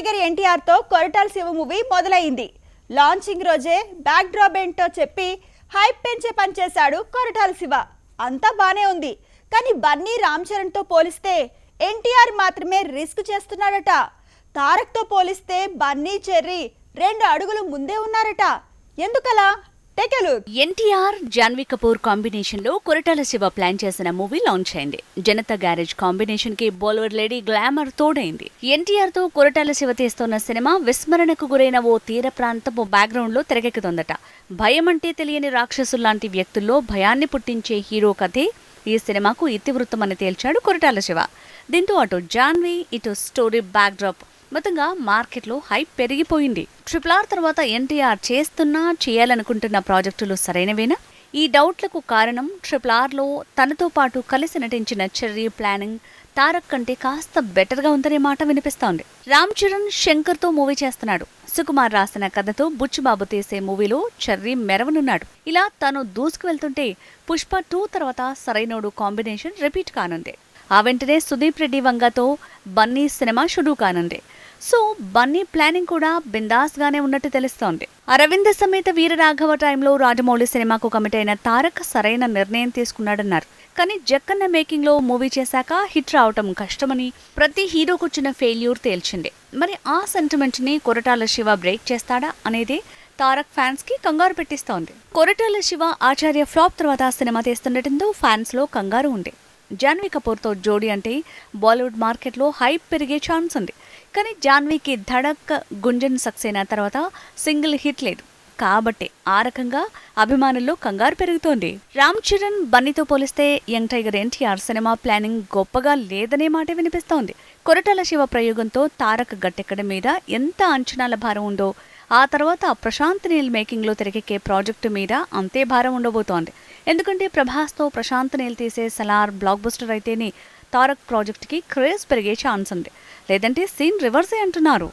Tiger ఎన్టీఆర్తో Koratala Siva movie మొదలైంది. Launching రోజే బ్యాక్ డ్రాప్ ఏంటో చెప్పి హైప్ పెంచే పని చేశాడు కొరటాల శివ. అంతా బానే ఉంది. కానీ బన్నీ రామ్ చరణ్తో పోలిస్తే ఎన్టీఆర్ మాత్రమే రిస్క్ చేస్తున్నాడట. తారక్తో పోలిస్తే బన్నీ చెర్రీ రెండు అడుగులు ముందే ఉన్నారట. ఎందుకలా? Take a look NTR Janhvi Kapoor కాంబినేషన్లో కొరటాల శివ ప్లాన్ చేసిన మూవీ లాంచ్ అయింది. జనతా గ్యారేజ్ కాంబినేషన్కి బాలీవుడ్ లేడీ గ్లామర్ తోడైంది. ఎన్టీఆర్తో కొరటాల శివ తీస్తున్న సినిమా విస్మరణకు గురైన ఓ తీర ప్రాంతపు బ్యాక్గ్రౌండ్లో తెరకెక్కుతోందట. భయం అంటే తెలియని రాక్షసుల్లాంటి వ్యక్తుల్లో భయాన్ని పుట్టించే హీరో కథే ఈ సినిమాకు ఇతివృత్తమని తేల్చాడు కొరటాల శివ. దీంతో అటు జాన్వీ ఇటు స్టోరీ బ్యాక్డ్రాప్ మొత్తంగా మార్కెట్లో హైప్ పెరిగిపోయింది. ట్రిపుల్ ఆర్ తర్వాత ఎన్టీఆర్ చేస్తున్నా చేయాలనుకుంటున్న ప్రాజెక్టులు సరైనవేనా? ఈ డౌట్లకు కారణం ట్రిపుల్ ఆర్లో తనతో పాటు కలిసి నటించిన చెర్రీ ప్లానింగ్ తారక్ కంటే కాస్త బెటర్గా ఉందనే మాట వినిపిస్తోంది. రామ్ చరణ్ శంకర్తో మూవీ చేస్తున్నాడు. సుకుమార్ రాసిన కథతో బుచ్చిబాబు తీసే మూవీలో చెర్రీ మెరవనున్నాడు. ఇలా తను దూసుకు వెళ్తుంటే పుష్ప టూ తర్వాత సరైనోడు కాంబినేషన్ రిపీట్ కానుంది. ఆ వెంటనే సుదీప్ రెడ్డి వంగతో బన్నీ సినిమా షురూ కానుంది. సో బన్నీ ప్లానింగ్ కూడా బిందాస్ గానే ఉన్నట్టు తెలుస్తోంది. అరవింద సమేత వీరరాఘవ టైంలో రాజమౌళి సినిమాకు కమిట్ అయిన తారక్ సరైన నిర్ణయం తీసుకున్నాడన్నారు. కానీ జక్కన్న మేకింగ్లో మూవీ చేశాక హిట్ రావటం కష్టమని ప్రతి హీరోకు వచ్చిన ఫెయిల్యూర్ తేల్చింది. మరి ఆ సెంటిమెంట్ని కొరటాల శివ బ్రేక్ చేస్తాడా అనేది తారక్ ఫ్యాన్స్కి కంగారు పెట్టిస్తోంది. కొరటాల శివ ఆచార్య ఫ్లాప్ తర్వాత సినిమా తీస్తుండటంతో ఫ్యాన్స్లో కంగారు ఉంది. జాన్వీ కపూర్తో జోడీ అంటే బాలీవుడ్ మార్కెట్లో హైప్ పెరిగే ఛాన్స్ ఉంది. కానీ జాన్వీకి ధడక్ గుంజన్ సక్సేనా తర్వాత సింగిల్ హిట్ లేదు. కాబట్టి ఆ రకంగా అభిమానుల్లో కంగారు పెరుగుతోంది. రామ్ చరణ్ బన్నీతో పోలిస్తే young tiger NTR cinema planning గొప్పగా లేదనే మాట వినిపిస్తోంది. కొరటాల శివ ప్రయోగంతో తారక్ గట్టెక్కడం మీద ఎంత అంచనాల భారం ఉందో ఆ తర్వాత ప్రశాంత్ నీల్ మేకింగ్లో తెరకెక్కే ప్రాజెక్టు మీద అంతే భారం ఉండబోతోంది. ఎందుకంటే ప్రభాస్తో ప్రశాంత్ నీల్ తీసే సలార్ బ్లాక్ బస్టర్ అయితేనే తారక్ ప్రాజెక్ట్కి క్రేజ్ పెరిగే ఛాన్స్ ఉంది. లేదంటే సీన్ రివర్సే అంటున్నారు.